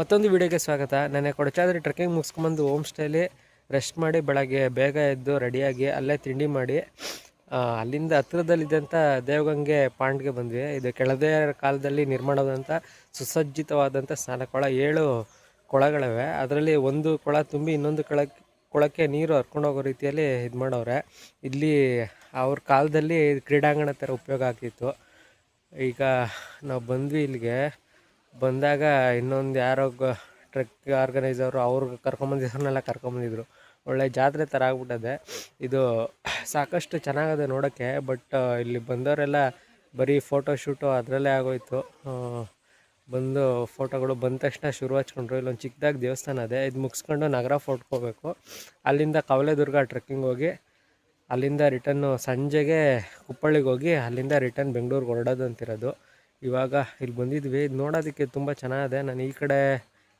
ಮತ್ತೊಂದು ವಿಡಿಯೋಗೆ ಸ್ವಾಗತ. ನಾನು ಕೊಡಚಾದ್ರಿ ಟ್ರೆಕ್ಕಿಂಗ್ ಮುಗಿಸ್ಕೊಂಬಂದು ಹೋಮ್ ಸ್ಟೇಲಿ ರೆಸ್ಟ್ ಮಾಡಿ ಬೆಳಗ್ಗೆ ಬೇಗ ಎದ್ದು ರೆಡಿಯಾಗಿ ಅಲ್ಲೇ ತಿಂಡಿ ಮಾಡಿ ಅಲ್ಲಿಂದ ಹತ್ತಿರದಲ್ಲಿದ್ದಂಥ ದೇವಗಂಗೆ ಪಾಂಡ್ಗೆ ಬಂದ್ವಿ. ಇದು ಕೆಳದೇ ಕಾಲದಲ್ಲಿ ನಿರ್ಮಾಣವಾದಂಥ ಸುಸಜ್ಜಿತವಾದಂಥ ಸ್ನಾನ ಕೊಳ ಏಳು ಕೊಳಗಳಿವೆ. ಅದರಲ್ಲಿ ಒಂದು ಕೊಳ ತುಂಬಿ ಇನ್ನೊಂದು ಕೊಳ, ಕೊಳಕ್ಕೆ ನೀರು ಹರ್ಕೊಂಡು ಹೋಗೋ ರೀತಿಯಲ್ಲಿ ಇದು ಮಾಡೋರೆ. ಇಲ್ಲಿ ಅವ್ರ ಕಾಲದಲ್ಲಿ ಕ್ರೀಡಾಂಗಣ ಥರ ಉಪಯೋಗ ಆಗ್ತಿತ್ತು. ಈಗ ನಾವು ಬಂದ್ವಿ ಇಲ್ಲಿಗೆ. ಬಂದಾಗ ಇನ್ನೊಂದು ಯಾರೋ ಟ್ರೆಕ್ ಆರ್ಗನೈಸರು ಅವ್ರಿಗೆ ಕರ್ಕೊಂಬಂದಿದ್ರನ್ನೆಲ್ಲ ಕರ್ಕೊಂಬಂದಿದ್ರು. ಒಳ್ಳೆ ಜಾತ್ರೆ ಥರ ಆಗ್ಬಿಟ್ಟದೆ. ಇದು ಸಾಕಷ್ಟು ಚೆನ್ನಾಗದೆ ನೋಡೋಕ್ಕೆ ಬಟ್ ಇಲ್ಲಿ ಬಂದವರೆಲ್ಲ ಬರೀ ಫೋಟೋ ಶೂಟು ಅದರಲ್ಲೇ ಆಗೋಯ್ತು. ಬಂದು ಫೋಟೋಗಳು ಬಂದ ತಕ್ಷಣ ಶುರು ಹಚ್ಕೊಂಡ್ರು. ಇಲ್ಲೊಂದು ಚಿಕ್ಕದಾಗಿ ದೇವಸ್ಥಾನ ಇದೆ ಇದು ಮುಗಿಸ್ಕೊಂಡು ನಗರ ಫೋರ್ಟ್ಗೆ ಹೋಗ್ಬೇಕು. ಅಲ್ಲಿಂದ ಕವಲೆದುರ್ಗ ಟ್ರೆಕ್ಕಿಂಗ್ ಹೋಗಿ, ಅಲ್ಲಿಂದ ರಿಟರ್ನು ಸಂಜೆಗೆ ಕುಪ್ಪಳ್ಳಿಗೆ ಹೋಗಿ, ಅಲ್ಲಿಂದ ರಿಟರ್ನ್ ಬೆಂಗ್ಳೂರಿಗೆ ಹೊರಡೋದು ಅಂತಿರೋದು ಇವಾಗ ಇಲ್ಲಿ ಬಂದಿದ್ವಿ. ಇದು ನೋಡೋದಕ್ಕೆ ತುಂಬ ಚೆನ್ನಾಗಿದೆ. ನಾನು ಈ ಕಡೆ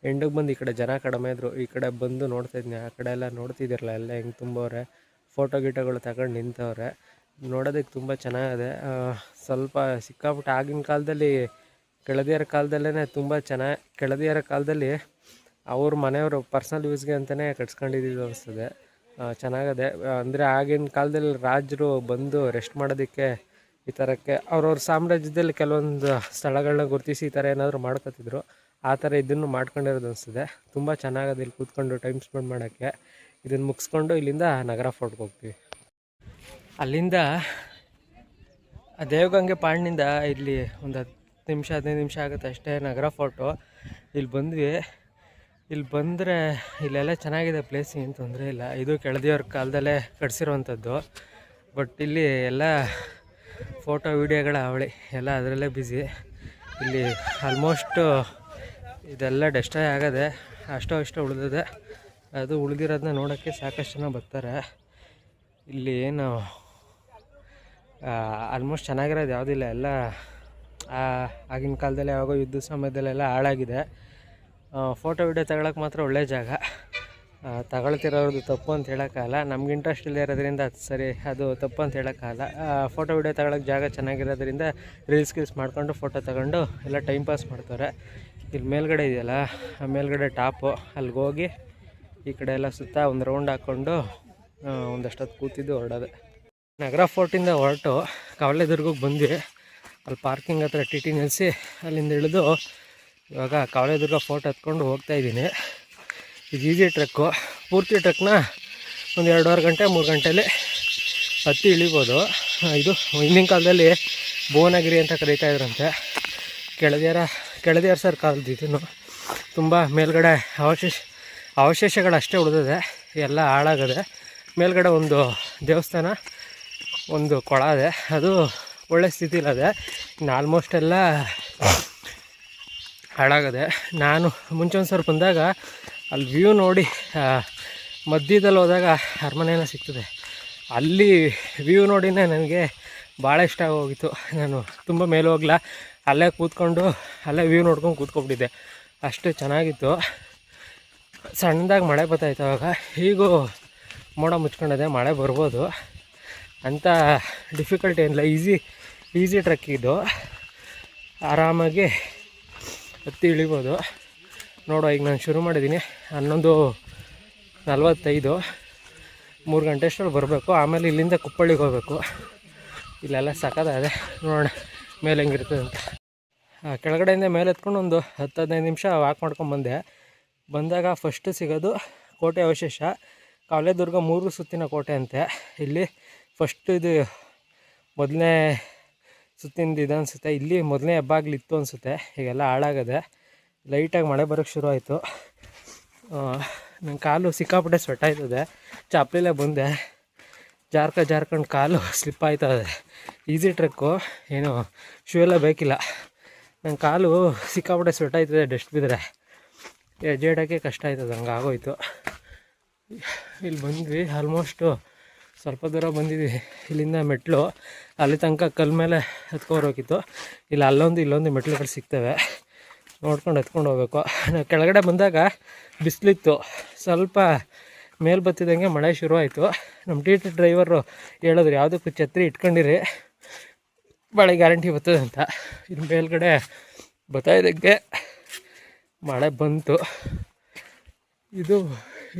ಎಂಡಿಗೆ ಬಂದು ಈ ಕಡೆ ಜನ ಕಡಿಮೆ ಇದ್ರು. ಈ ಕಡೆ ಬಂದು ನೋಡ್ತಾ ಇದ್ನಿ. ಆ ಕಡೆ ಎಲ್ಲ ನೋಡ್ತಿದ್ದಿರಲ್ಲ, ಎಲ್ಲ ಹೆಂಗೆ ತುಂಬವ್ರೆ? ಫೋಟೋ ಗಿಟೋಗಳು ತಗೊಂಡು ನಿಂತವ್ರೆ. ನೋಡೋದಕ್ಕೆ ತುಂಬ ಚೆನ್ನಾಗಿದೆ. ಸ್ವಲ್ಪ ಸಿಕ್ಕಾಪಟ್ಟೆ ಆಗಿನ ಕಾಲದಲ್ಲಿ, ಕೆಳದಿಯರ ಕಾಲದಲ್ಲೇ ತುಂಬ ಚೆನ್ನಾಗಿ ಕೆಳದಿಯರ ಕಾಲದಲ್ಲಿ ಅವ್ರ ಮನೆಯವರು ಪರ್ಸ್ನಲ್ ಯೂಸ್ಗೆ ಅಂತಲೇ ಕಟ್ಸ್ಕೊಂಡಿದ್ದು ಅನಿಸ್ತದೆ ಚೆನ್ನಾಗಿದೆ, ಅಂದರೆ ಆಗಿನ ಕಾಲದಲ್ಲಿ ರಾಜರು ಬಂದು ರೆಸ್ಟ್ ಮಾಡೋದಕ್ಕೆ ಈ ಥರಕ್ಕೆ ಅವ್ರವ್ರ ಸಾಮ್ರಾಜ್ಯದಲ್ಲಿ ಕೆಲವೊಂದು ಸ್ಥಳಗಳನ್ನ ಗುರುತಿಸಿ ಈ ಥರ ಏನಾದರೂ ಮಾಡ್ಕೊತಿದ್ರು, ಆ ಥರ ಇದನ್ನು ಮಾಡ್ಕೊಂಡಿರೋದು ಅನಿಸ್ತದೆ ತುಂಬ ಚೆನ್ನಾಗದು ಇಲ್ಲಿ ಕೂತ್ಕೊಂಡು ಟೈಮ್ ಸ್ಪೆಂಡ್ ಮಾಡೋಕ್ಕೆ. ಇದನ್ನು ಮುಗಿಸ್ಕೊಂಡು ಇಲ್ಲಿಂದ ನಗರ ಫೋರ್ಟ್ಗೆ ಹೋಗ್ತೀವಿ. ಅಲ್ಲಿಂದ ದೇವಗಂಗೆ ಪಾಂಡ್ನಿಂದ ಇಲ್ಲಿ ಒಂದು ಹತ್ತು ನಿಮಿಷ, ಹದಿನೈದು ನಿಮಿಷ ಆಗುತ್ತೆ ಅಷ್ಟೇ ನಗರ ಫೋರ್ಟು. ಇಲ್ಲಿ ಬಂದ್ವಿ. ಇಲ್ಲಿ ಬಂದರೆ ಇಲ್ಲೆಲ್ಲ ಚೆನ್ನಾಗಿದೆ ಪ್ಲೇಸ್ ಏನು ತೊಂದರೆ ಇಲ್ಲ. ಇದು ಕೆಳದಿಯವ್ರ ಕಾಲದಲ್ಲೇ ಕಟ್ಸಿರುವಂಥದ್ದು. ಬಟ್ ಇಲ್ಲಿ ಎಲ್ಲ ಫೋಟೋ, ವೀಡಿಯೋಗಳ ಅವಳಿ. ಎಲ್ಲ ಅದರಲ್ಲೇ ಬ್ಯುಸಿ ಇಲ್ಲಿ ಆಲ್ಮೋಸ್ಟು ಇದೆಲ್ಲ ಡೆಸ್ಟ್ರಾಯ್ ಆಗದೆ, ಅಷ್ಟೋ ಇಷ್ಟೋ ಉಳಿದಿದೆ. ಅದು ಉಳಿದಿರೋದನ್ನ ನೋಡೋಕ್ಕೆ ಸಾಕಷ್ಟು ಜನ ಬರ್ತಾರೆ. ಇಲ್ಲಿ ಏನು ಆಲ್ಮೋಸ್ಟ್ ಚೆನ್ನಾಗಿರೋದು ಯಾವುದಿಲ್ಲ ಎಲ್ಲ ಆಗಿನ ಕಾಲದಲ್ಲಿ ಯಾವಾಗೋ ಯುದ್ಧ ಸಮಯದಲ್ಲೆಲ್ಲ ಹಾಳಾಗಿದೆ. ಫೋಟೋ, ವಿಡಿಯೋ ತಗೊಳಕ್ಕೆ ಮಾತ್ರ ಒಳ್ಳೆಯ ಜಾಗ. ತಗೊಳ್ತಿರೋದು ತಪ್ಪು ಅಂತ ಹೇಳೋಕ್ಕಾಗಲ್ಲ. ನಮ್ಗೆ ಇಂಟ್ರೆಸ್ಟ್ ಇಲ್ಲದೆ ಇರೋದ್ರಿಂದ ಅದು ಸರಿ, ಅದು ತಪ್ಪು ಅಂತ ಹೇಳೋಕ್ಕಾಗಲ್ಲ. ಫೋಟೋ ವಿಡಿಯೋ ತಗೊಳಕ್ಕೆ ಜಾಗ ಚೆನ್ನಾಗಿರೋದ್ರಿಂದ ರೀಲ್ಸ್ ಗೀಲ್ಸ್ ಮಾಡಿಕೊಂಡು ಫೋಟೋ ತಗೊಂಡು ಎಲ್ಲ ಟೈಮ್ ಪಾಸ್ ಮಾಡ್ತಾರೆ. ಇಲ್ಲಿ ಮೇಲ್ಗಡೆ ಇದೆಯಲ್ಲ, ಆ ಮೇಲ್ಗಡೆ ಟಾಪು ಅಲ್ಲಿಗೆ ಹೋಗಿ ಈ ಕಡೆ ಎಲ್ಲ ಸುತ್ತ ಒಂದು ರೌಂಡ್ ಹಾಕ್ಕೊಂಡು ಒಂದಷ್ಟು ಒಂದಷ್ಟೊತ್ತು ಕೂತಿದ್ದು ಹೊರಡೋದು. ನಗರ ಫೋರ್ಟಿಂದ ಹೊರಟು ಕವಲೆದುರ್ಗಕ್ಕೆ ಬಂದ್ವಿ. ಅಲ್ಲಿ ಪಾರ್ಕಿಂಗ್ ಹತ್ರ ಟಿ ಟಿ ನಿಲ್ಲಿಸಿ ಅಲ್ಲಿಂದ ಇಳಿದು ಇವಾಗ ಕವಲೆದುರ್ಗ ಫೋರ್ಟ್ ಹತ್ಕೊಂಡು ಹೋಗ್ತಾ ಇದ್ದೀನಿ. ಇದು ಈಸಿ ಟ್ರಕ್ಕು. ಪೂರ್ತಿ ಟ್ರಕ್ನ ಒಂದು ಎರಡೂವರೆ ಗಂಟೆ, ಮೂರು ಗಂಟೆಯಲ್ಲಿ ಹತ್ತಿ ಇಳಿಬೋದು. ಇದು ಹಿಂದಿನ ಕಾಲದಲ್ಲಿ ಭುವನಗಿರಿ ಅಂತ ಕರೀತಾ ಇದ್ರಂತೆ. ಕೆಳದಿಯರ ಕೆಳದಿಯರ ಸರ್ ಕಾಲದ್ದು ಇದನ್ನು ತುಂಬ ಮೇಲ್ಗಡೆ ಅವಶೇಷ ಅವಶೇಷಗಳಷ್ಟೇ ಉಳಿದಿದೆ. ಎಲ್ಲ ಹಾಳಾಗದೆ. ಮೇಲ್ಗಡೆ ಒಂದು ದೇವಸ್ಥಾನ, ಒಂದು ಕೊಳ ಇದೆ. ಅದು ಒಳ್ಳೆ ಸ್ಥಿತಿಲದೆ. ಇನ್ನು ಆಲ್ಮೋಸ್ಟ್ ಎಲ್ಲ ಹಾಳಾಗದೆ. ನಾನು ಮುಂಚೆ ಒಂದು ಸರ್ ಬಂದಾಗ ಅಲ್ಲಿ ವ್ಯೂ ನೋಡಿ ಮಧ್ಯದಲ್ಲಿ ಹೋದಾಗ ಅರಮನೆನ ಸಿಗ್ತದೆ. ಅಲ್ಲಿ ವ್ಯೂ ನೋಡಿನೇ ನನಗೆ ಭಾಳ ಇಷ್ಟ ಆಗೋಗಿತ್ತು. ನಾನು ತುಂಬ ಮೇಲೆ ಹೋಗ್ಲಾ, ಅಲ್ಲೇ ಕೂತ್ಕೊಂಡು, ಅಲ್ಲೇ ವ್ಯೂ ನೋಡ್ಕೊಂಡು ಕೂತ್ಕೊಂಡ್ಬಿಟ್ಟಿದ್ದೆ. ಅಷ್ಟು ಚೆನ್ನಾಗಿತ್ತು. ಸಣ್ಣದಾಗಿ ಮಳೆ ಬರ್ತಾಯಿತ್ತು ಅವಾಗ ಹೀಗೂ ಮೋಡ ಮುಚ್ಕೊಂಡಿದೆ, ಮಳೆ ಬರ್ಬೋದು. ಅಂಥ ಡಿಫಿಕಲ್ಟಿ ಏನಿಲ್ಲ ಈಸಿ ಈಸಿ ಟ್ರೆಕ್ ಇದು. ಆರಾಮಾಗಿ ಹತ್ತಿ ಇಳಿಬೋದು. ನೋಡುವ ಈಗ ನಾನು ಶುರು ಮಾಡಿದ್ದೀನಿ ಹನ್ನೊಂದು ನಲ್ವತ್ತೈದು. ಮೂರು ಗಂಟೆ ಅಷ್ಟರಲ್ಲಿ ಬರಬೇಕು. ಆಮೇಲೆ ಇಲ್ಲಿಂದ ಕುಪ್ಪಳ್ಳಿಗೆ ಹೋಗಬೇಕು. ಇಲ್ಲೆಲ್ಲ ಸಖತ್ತಾಗಿದೆ ನೋಡೋಣ, ಮೇಲೆ ಹೆಂಗಿರ್ತದೆ ಅಂತ. ಕೆಳಗಡೆಯಿಂದ ಮೇಲೆ ಎತ್ಕೊಂಡು ಒಂದು ಹತ್ತು ಹದಿನೈದು ನಿಮಿಷ ವಾಕ್ ಮಾಡ್ಕೊಂಡು ಬಂದೆ. ಬಂದಾಗ ಫಸ್ಟ್ ಸಿಗೋದು ಕೋಟೆ ಅವಶೇಷ. ಕಾವಲೇದುರ್ಗ ಮೂರು ಸುತ್ತಿನ ಕೋಟೆ ಅಂತೆ. ಇಲ್ಲಿ ಫಸ್ಟ್ ಇದು ಮೊದಲನೇ ಸುತ್ತಿಂದ ಇದು ಅನಿಸುತ್ತೆ. ಇಲ್ಲಿ ಮೊದಲನೇ ಹಬ್ಬಾಗ್ಲಿತ್ತು ಅನಿಸುತ್ತೆ. ಈಗೆಲ್ಲ ಹಾಳಾಗದೆ. ಲೈಟಾಗಿ ಮಳೆ ಬರೋಕ್ಕೆ ಶುರು ಆಯಿತು. ನನ್ನ ಕಾಲು ಸಿಕ್ಕಾಪಟ್ಟೆ ಸ್ವೆಟ್ ಆಯ್ತದೆ. ಚಾಪ್ಲಿಲೇ ಬಂದೆ. ಜಾರ್ಕ ಜಾರ್ಕೊಂಡು ಕಾಲು ಸ್ಲಿಪ್ ಆಯ್ತದೆ. ಈಸಿ ಟ್ರೆಕ್ಕು ಏನು ಶೂ ಎಲ್ಲ ಬೇಕಿಲ್ಲ. ನನ್ನ ಕಾಲು ಸಿಕ್ಕಾಪಟ್ಟೆ ಸ್ವೆಟ್ ಆಯ್ತದೆ ಡಸ್ಟ್ ಬಿದ್ದರೆ ಹೆಜ್ಜೆ ಇಡೋಕ್ಕೆ ಕಷ್ಟ ಆಯ್ತದೆ, ಹಂಗೆ ಆಗೋಯ್ತು. ಇಲ್ಲಿ ಬಂದ್ವಿ ಆಲ್ಮೋಸ್ಟು ಸ್ವಲ್ಪ ದೂರ ಬಂದಿದ್ವಿ. ಇಲ್ಲಿಂದ ಮೆಟ್ಲು, ಅಲ್ಲಿ ತನಕ ಕಲ್ ಮೇಲೆ ಹತ್ಕೊಬರೋಕಿತ್ತು ಇಲ್ಲಿ, ಅಲ್ಲೊಂದು, ಇಲ್ಲೊಂದು ಮೆಟ್ಲುಗಳು ಸಿಗ್ತವೆ. ನೋಡ್ಕೊಂಡು ಎತ್ಕೊಂಡು ಹೋಗ್ಬೇಕು. ನಾವು ಕೆಳಗಡೆ ಬಂದಾಗ ಬಿಸಿಲಿತ್ತು. ಸ್ವಲ್ಪ ಮೇಲೆ ಬತ್ತಿದಂಗೆ ಮಳೆ ಶುರು ಆಯಿತು ನಮ್ಮ ಟಿ ಟಿ ಡ್ರೈವರು ಹೇಳಿದ್ರು, ಯಾವುದಕ್ಕೂ ಛತ್ರಿ ಇಟ್ಕೊಂಡಿರಿ, ಮಳೆ ಗ್ಯಾರಂಟಿ ಬರ್ತದೆ ಅಂತ. ಇನ್ನು ಮೇಲ್ಗಡೆ ಬತ್ತಾಯಿದ್ದಕ್ಕೆ ಮಳೆ ಬಂತು. ಇದು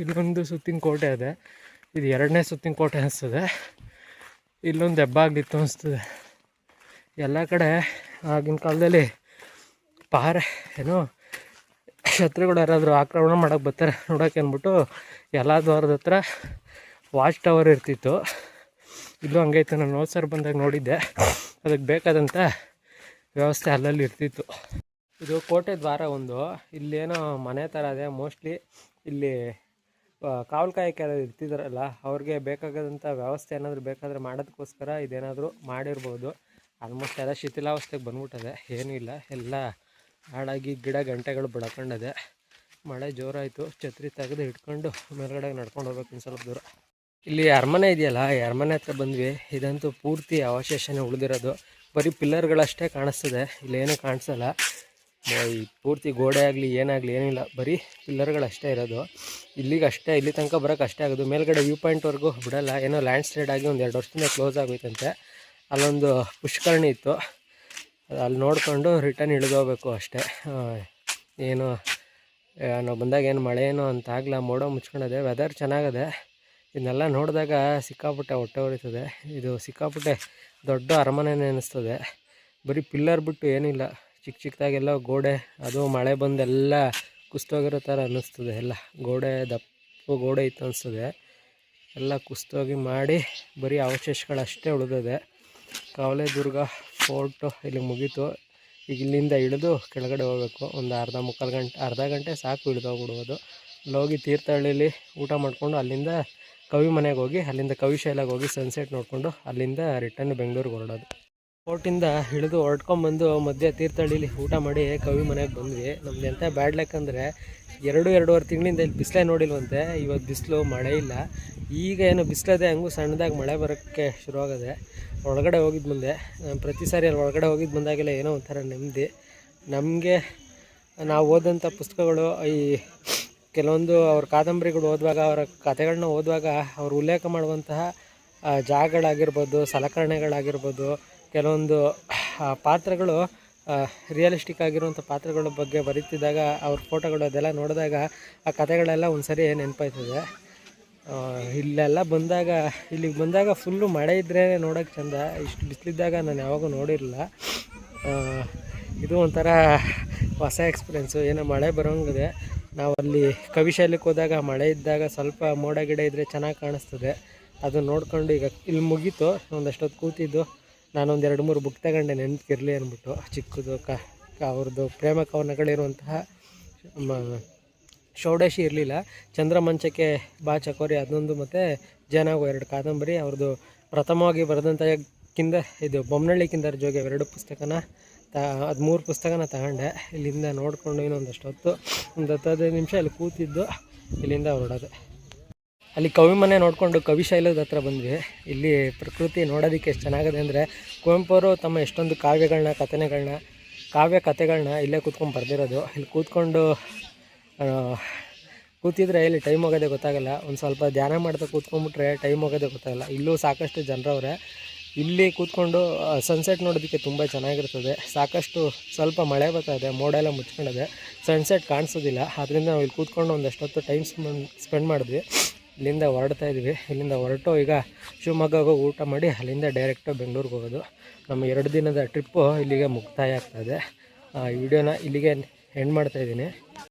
ಇಲ್ಲೊಂದು ಸುತ್ತಿನ ಕೋಟೆ ಇದೆ ಇದು ಎರಡನೇ ಸುತ್ತಿನ ಕೋಟೆ ಅನಿಸ್ತದೆ. ಇಲ್ಲೊಂದು ಹೆಬ್ಬಾಗ್ಲಿತ್ತು ಅನಿಸ್ತದೆ. ಎಲ್ಲ ಕಡೆ ಆಗಿನ ಕಾಲದಲ್ಲಿ ಪಾರೆ, ಏನು, ಶತ್ರುಗಳು ಯಾರಾದರೂ ಆಕ್ರಮಣ ಮಾಡೋಕೆ ಬರ್ತಾರೆ ನೋಡೋಕೆ ಅಂದ್ಬಿಟ್ಟು ಎಲ್ಲ ದ್ವಾರದ ಹತ್ರ ವಾಚ್ ಟವರ್ ಇರ್ತಿತ್ತು. ಇಲ್ಲೂ ಹಂಗೈತೆ ನಾನು ನೋಸರ್ ಸರ್ ಬಂದಾಗ ನೋಡಿದ್ದೆ. ಅದಕ್ಕೆ ಬೇಕಾದಂಥ ವ್ಯವಸ್ಥೆ ಅಲ್ಲಲ್ಲಿ ಇರ್ತಿತ್ತು. ಇದು ಕೋಟೆ ದ್ವಾರ ಒಂದು. ಇಲ್ಲೇನೋ ಮನೆ ಥರ ಇದೆ. ಮೋಸ್ಟ್ಲಿ ಇಲ್ಲಿ ಕಾವಲು ಕಾಯಕ್ಕೆ ಇರ್ತಿದಾರಲ್ಲ, ಅವ್ರಿಗೆ ಬೇಕಾಗದಂಥ ವ್ಯವಸ್ಥೆ ಏನಾದರೂ ಬೇಕಾದರೆ ಮಾಡೋದಕ್ಕೋಸ್ಕರ ಇದೇನಾದರೂ ಮಾಡಿರ್ಬೋದು. ಆಲ್ಮೋಸ್ಟ್ ಎಲ್ಲ ಶಿಥಿಲಾವಸ್ಥೆಗೆ ಬಂದ್ಬಿಟ್ಟದೆ. ಏನೂ ಇಲ್ಲ. ಎಲ್ಲ ಹಾಳಾಗಿ ಗಿಡ ಗಂಟೆಗಳು ಬೆಳ್ಕೊಂಡಿದೆ ಮಳೆ ಜೋರಾಯಿತು, ಛತ್ರಿ ತೆಗೆದು ಹಿಡ್ಕೊಂಡು ಮೇಲ್ಗಡೆ ನಡ್ಕೊಂಡು ಹೋಗ್ಬೇಕು ಇನ್ನು ಸ್ವಲ್ಪ ದೂರ. ಇಲ್ಲಿ ಅರಮನೆ ಇದೆಯಲ್ಲ, ಈ ಅರಮನೆ ಹತ್ರ ಬಂದ್ವಿ. ಇದಂತೂ ಪೂರ್ತಿ ಅವಶೇಷನೇ ಉಳಿದಿರೋದು. ಬರೀ ಪಿಲ್ಲರ್ಗಳಷ್ಟೇ ಕಾಣಿಸ್ತದೆ. ಇಲ್ಲೇನೂ ಕಾಣಿಸಲ್ಲ. ಈ ಪೂರ್ತಿ ಗೋಡೆ ಆಗಲಿ, ಏನಾಗಲಿ, ಏನಿಲ್ಲ. ಬರೀ ಪಿಲ್ಲರ್ಗಳಷ್ಟೇ ಇರೋದು. ಇಲ್ಲಿಗೆ ಅಷ್ಟೇ, ಇಲ್ಲಿ ತನಕ ಬರೋಕ್ಕೆ ಅಷ್ಟೇ ಆಗೋದು. ಮೇಲ್ಗಡೆ ವ್ಯೂ ಪಾಯಿಂಟ್ವರೆಗೂ ಬಿಡಲ್ಲ. ಏನೋ ಲ್ಯಾಂಡ್ ಸ್ಲೈಡ್ ಆಗಿ ಒಂದು ಎರಡು ವರ್ಷದಿಂದ ಕ್ಲೋಸ್ ಆಗೋಯ್ತಂತೆ. ಅಲ್ಲೊಂದು ಪುಷ್ಕರಣಿ ಇತ್ತು. ಅಲ್ಲಿ ನೋಡಿಕೊಂಡು ರಿಟರ್ನ್ ಇಳಿದು ಹೋಗ್ಬೇಕು ಅಷ್ಟೇ ಏನು ನಾವು ಬಂದಾಗ ಏನು ಮಳೆ ಏನು ಅಂತ ಆಗಲ್ಲ ಮೋಡ ಮುಚ್ಕೊಂಡಿದೆ ವೆದರ್ ಚೆನ್ನಾಗಿದೆ, ಇದನ್ನೆಲ್ಲ ನೋಡಿದಾಗ ಸಿಕ್ಕಾಪುಟ್ಟೆ ಹೊಟ್ಟೆ ಹೊಡಿತದೆ ಇದು ಸಿಕ್ಕಾಪುಟ್ಟೆ ದೊಡ್ಡ ಅರಮನೆನೇ ಅನ್ನಿಸ್ತದೆ ಬರೀ ಪಿಲ್ಲರ್ ಬಿಟ್ಟು ಏನಿಲ್ಲ. ಚಿಕ್ಕ ಚಿಕ್ಕದಾಗೆಲ್ಲ ಗೋಡೆ, ಅದು ಮಳೆ ಬಂದೆಲ್ಲ ಕುಸ್ತೋಗಿರೋ ಥರ ಅನ್ನಿಸ್ತದೆ ಎಲ್ಲ. ಗೋಡೆ, ದಪ್ಪ ಗೋಡೆ ಇತ್ತು ಅನ್ನಿಸ್ತದೆ ಎಲ್ಲ ಕುಸ್ತೋಗಿ ಮಾಡಿ ಬರೀ ಅವಶೇಷಗಳಷ್ಟೇ ಉಳಿದಿದೆ. ಕಾವಲೆ ದುರ್ಗ ಫೋರ್ಟು ಇಲ್ಲಿ ಮುಗೀತು. ಈಗ ಇಲ್ಲಿಂದ ಇಳಿದು ಕೆಳಗಡೆ ಹೋಗಬೇಕು. ಒಂದು ಅರ್ಧ ಮುಕ್ಕಾಲು ಗಂಟೆ, ಅರ್ಧ ಗಂಟೆ ಸಾಕು ಇಳಿದು ಹೋಗ್ಬಿಡ್ಬೋದು. ಅಲ್ಲಿ ಹೋಗಿ ತೀರ್ಥಹಳ್ಳಿಲಿ ಊಟ ಮಾಡಿಕೊಂಡು ಅಲ್ಲಿಂದ ಕವಿ ಮನೆಗೆ ಹೋಗಿ, ಅಲ್ಲಿಂದ ಕವಿಶೈಲಾಗೆ ಹೋಗಿ ಸನ್ಸೆಟ್ ನೋಡಿಕೊಂಡು ಅಲ್ಲಿಂದ ರಿಟರ್ನ್ ಬೆಂಗಳೂರಿಗೆ ಹೊರಡೋದು. ಫೋರ್ಟಿಂದ ಹಿಡಿದು ಹೊರಡ್ಕೊಂಬಂದು ಮಧ್ಯೆ ತೀರ್ಥಹಳ್ಳಿಲಿ ಊಟ ಮಾಡಿ ಕವಿ ಮನೆಗೆ ಬಂದ್ವಿ. ನಮ್ದು ಎಂಥ ಬ್ಯಾಡ್ ಲಕ್ ಅಂದರೆ ಎರಡು, ಎರಡೂವರೆ ತಿಂಗಳಿಂದ ಇಲ್ಲಿ ಬಿಸಿಲೇ ನೋಡಿಲ್ವಂತೆ. ಇವತ್ತು ಬಿಸಿಲು, ಮಳೆ ಇಲ್ಲ. ಈಗ ಏನು ಬಿಸಿಲದೆ ಹಂಗೂ ಸಣ್ಣದಾಗಿ ಮಳೆ ಬರೋಕ್ಕೆ ಶುರುವಾಗದೆ. ಒಳಗಡೆ ಹೋಗಿದ್ದು ಮುಂದೆ. ಪ್ರತಿ ಸಾರಿ ಅಲ್ಲಿ ಒಳಗಡೆ ಹೋಗಿದ್ದು ಬಂದಾಗೆಲ್ಲ ಏನೋ ಒಂಥರ ನೆಮ್ಮದಿ. ನಮಗೆ ನಾವು ಓದಂಥ ಪುಸ್ತಕಗಳು ಈ ಕೆಲವೊಂದು ಅವ್ರ ಕಾದಂಬರಿಗಳು ಓದುವಾಗ, ಅವರ ಕಥೆಗಳನ್ನ ಓದುವಾಗ ಅವರು ಉಲ್ಲೇಖ ಮಾಡುವಂತಹ ಜಾಗಗಳಾಗಿರ್ಬೋದು, ಸಲಕರಣೆಗಳಾಗಿರ್ಬೋದು ಕೆಲವೊಂದು ಪಾತ್ರಗಳು ರಿಯಲಿಸ್ಟಿಕ್ ಆಗಿರುವಂಥ ಪಾತ್ರಗಳ ಬಗ್ಗೆ ಬರೀತಿದ್ದಾಗ, ಅವ್ರ ಫೋಟೋಗಳು ಅದೆಲ್ಲ ನೋಡಿದಾಗ, ಆ ಕಥೆಗಳೆಲ್ಲ ಒಂದು ಸರಿ ನೆನಪಾಯ್ತದೆ ಇಲ್ಲೆಲ್ಲ ಬಂದಾಗ, ಇಲ್ಲಿಗೆ ಬಂದಾಗ ಫುಲ್ಲು ಮಳೆ ಇದ್ದರೆ ನೋಡೋಕ್ಕೆ ಚಂದ. ಇಷ್ಟು ಬಿಸಿಲಿದ್ದಾಗ ನಾನು ಯಾವಾಗೂ ನೋಡಿರಲಿಲ್ಲ. ಇದು ಒಂಥರ ಹೊಸ ಎಕ್ಸ್ಪೀರಿಯೆನ್ಸು ಏನೋ ಮಳೆ ಬರೋಂಗಿದೆ. ನಾವು ಅಲ್ಲಿ ಕವಿಶಾಲೆಗೆ ಹೋದಾಗ ಮಳೆ ಇದ್ದಾಗ ಸ್ವಲ್ಪ ಮೋಡ ಗಿಡ ಇದ್ದರೆ ಚೆನ್ನಾಗಿ ಕಾಣಿಸ್ತದೆ. ಅದು ನೋಡ್ಕೊಂಡು ಈಗ ಇಲ್ಲಿ ಮುಗೀತು. ಒಂದಷ್ಟೊತ್ತು ಕೂತಿದ್ದು. ನಾನೊಂದು ಎರಡು ಮೂರು ಬುಕ್ ತಗೊಂಡೆ, ನೆನಪಿರಲಿ ಅಂದ್ಬಿಟ್ಟು. ಚಿಕ್ಕದು ಕ ಅವ್ರದ್ದು ಪ್ರೇಮ ಕವನಗಳಿರುವಂತಹ ಶೌಡಶಿ ಇರಲಿಲ್ಲ. ಚಂದ್ರಮಂಚಕ್ಕೆ ಬಾ ಚಕೋರಿ, ಅದೊಂದು ಮತ್ತು ಜನಾಗೋ ಎರಡು ಕಾದಂಬರಿ ಅವ್ರದ್ದು ಪ್ರಥಮವಾಗಿ ಬರೆದಂಥ ಕಿಂದ ಇದು ಬೊಮ್ಮನಳ್ಳಿ ಕಿಂದರ್ ಜೋಗಿ ಎರಡು ಪುಸ್ತಕನ ತ, ಅದು ಮೂರು ಪುಸ್ತಕನ ತಗೊಂಡೆ. ಇಲ್ಲಿಂದ ನೋಡಿಕೊಂಡು ಇನ್ನೊಂದಷ್ಟು ಹೊತ್ತು ಒಂದು ಹತ್ತು ಹದಿನೈದು ನಿಮಿಷ ಅಲ್ಲಿ ಕೂತಿದ್ದು, ಇಲ್ಲಿಂದ ಹೊರಡೋದೆ. ಅಲ್ಲಿ ಕವಿ ಮನೆ ನೋಡಿಕೊಂಡು ಕವಿಶೈಲದ ಹತ್ರ ಬಂದ್ವಿ. ಇಲ್ಲಿ ಪ್ರಕೃತಿ ನೋಡೋದಕ್ಕೆ ಎಷ್ಟು ಚೆನ್ನಾಗಿದೆ ಅಂದರೆ ಕುವೆಂಪು ಅವರು ತಮ್ಮ ಎಷ್ಟೊಂದು ಕಾವ್ಯಗಳನ್ನ ಕಥನೆಗಳನ್ನ ಕಾವ್ಯ ಕಥೆಗಳನ್ನ ಇಲ್ಲೇ ಕೂತ್ಕೊಂಡು ಬರೆದಿರೋದು. ಇಲ್ಲಿ ಕೂತ್ಕೊಂಡು ಕೂತಿದ್ರೆ ಇಲ್ಲಿ ಟೈಮ್ ಹೋಗೋದೇ ಗೊತ್ತಾಗಲ್ಲ. ಒಂದು ಸ್ವಲ್ಪ ಧ್ಯಾನ ಮಾಡ್ತಾ ಕೂತ್ಕೊಂಡ್ಬಿಟ್ರೆ ಟೈಮ್ ಹೋಗೋದೇ ಗೊತ್ತಾಗಲ್ಲ. ಇಲ್ಲೂ ಸಾಕಷ್ಟು ಜನರವ್ರೆ. ಇಲ್ಲಿ ಕೂತ್ಕೊಂಡು ಸನ್ಸೆಟ್ ನೋಡೋದಕ್ಕೆ ತುಂಬ ಚೆನ್ನಾಗಿರ್ತದೆ. ಸಾಕಷ್ಟು ಸ್ವಲ್ಪ ಮಳೆ ಬರ್ತಾ ಇದೆ, ಮೋಡ ಎಲ್ಲ ಮುಚ್ಕೊಂಡಿದೆ. ಸನ್ಸೆಟ್ ಕಾಣಿಸೋದಿಲ್ಲ. ಆದ್ದರಿಂದ ನಾವು ಇಲ್ಲಿ ಕೂತ್ಕೊಂಡು ಒಂದಷ್ಟೊತ್ತು ಟೈಮ್ ಸ್ಪೆಂಡ್ ಸ್ಪೆಂಡ್ ಮಾಡಿದ್ವಿ. ಇಲ್ಲಿಂದ ಹೊರಡ್ತಾ ಇದ್ವಿ ಇಲ್ಲಿಂದ ಹೊರಟು ಈಗ ಶಿವಮೊಗ್ಗಗೆ ಹೋಗಿ ಊಟ ಮಾಡಿ ಅಲ್ಲಿಂದ ಡೈರೆಕ್ಟು ಬೆಂಗಳೂರಿಗೆ ಹೋಗೋದು. ನಮ್ಮ ಎರಡು ದಿನದ ಟ್ರಿಪ್ಪು ಇಲ್ಲಿಗೆ ಮುಕ್ತಾಯ ಆಗ್ತಾಯಿದೆ ಈ ವಿಡಿಯೋನ ಇಲ್ಲಿಗೆ ಎಂಡ್ ಮಾಡ್ತಾಯಿದ್ದೀನಿ